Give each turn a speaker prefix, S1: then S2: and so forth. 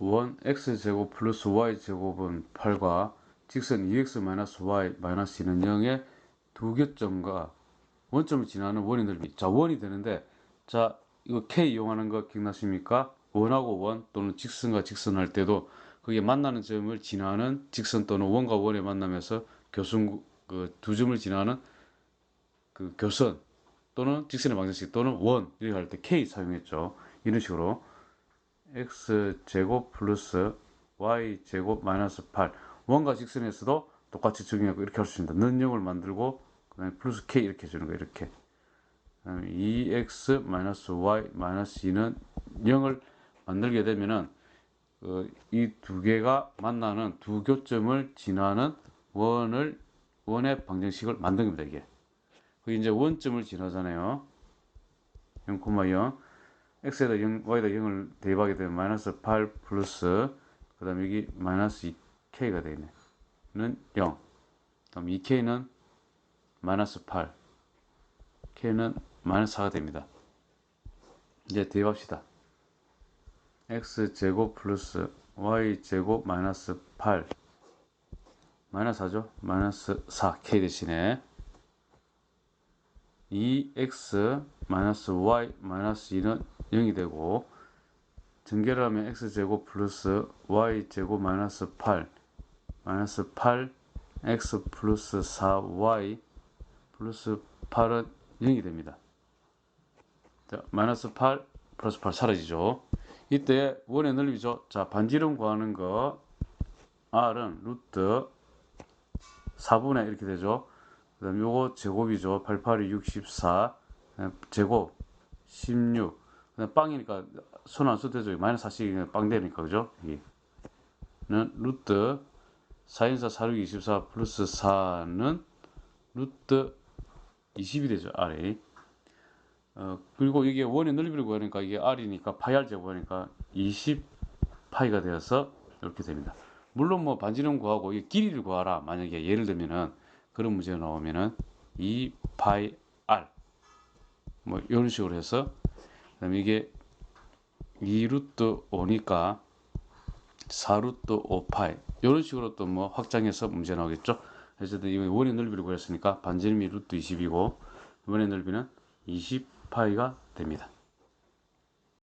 S1: 원 x제곱 플러스 y제곱은 8과 직선 2x 마이너스 y 마이너스 2는 0의 두 교점과 원점을 지나는 원의 넓이 자 원이 되는데 자 이거 k 이용하는 거 기억나십니까? 원하고 원 또는 직선과 직선 할 때도 그게 만나는 점을 지나는 직선 또는 원과 원의 만남에서 교순 그 두 점을 지나는 그 교선 또는 직선의 방정식 또는 원 이렇게 할 때 k 사용했죠. 이런 식으로 x 제곱 플러스 y 제곱 마이너스 8 원과 직선에서도 똑같이 적용하고 이렇게 할 수 있습니다. 는 0을 만들고 그 다음에 플러스 k 이렇게 해주는 거 이렇게 그 다음에 2x 마이너스 y 마이너스 2는 0을 만들게 되면은 그 이두 개가 만나는 두 교점을 지나는 원을 원의 방정식을 만든 겁니다 이게. 그 이제 원점을 지나잖아요. 0,0 x에다 0, y에다 0을 대입하게 되면 마이너스 8 플러스 그 다음에 여기 마이너스 2k가 되겠네 는 0. 그럼 2k는 마이너스 8 k는 마이너스 4가 됩니다. 이제 대입합시다. x제곱 플러스 y제곱 마이너스 8 마이너스 4죠? 마이너스 4k 대신에 2x 마이너스 y 마이너스 2는 0이 되고 전개를 하면 x제곱 플러스 y제곱 마이너스 8 마이너스 8 x 플러스 4y 플러스 8은 0이 됩니다. 자, 마이너스 8 플러스 8 사라지죠. 이때 원의 넓이죠. 자, 반지름 구하는 거 r은 루트 4분의 이렇게 되죠. 그 다음 요거 제곱이죠. 88이 64 제곱 16 그다음 빵이니까 써도 되죠. 마이너스 4씩 빵 되니까 그죠? 는 루트 4인사 4 6 24 플러스 4는 루트 20이 되죠. R이 어, 그리고 이게 원의 넓이를 구하니까 이게 R이니까 파이 R 제곱하니까 20 파이가 되어서 이렇게 됩니다. 물론 뭐 반지름 구하고 이 길이를 구하라. 만약에 예를 들면은 그런 문제가 나오면은 2 파이 R 뭐 이런 식으로 해서 그다음에 이게 2루트 5니까 4루트 5파이 이런 식으로 또 뭐 확장해서 문제 나오겠죠. 어쨌든 이거 원의 넓이를 구했으니까 반지름이 루트 20이고 원의 넓이는 20파이가 됩니다.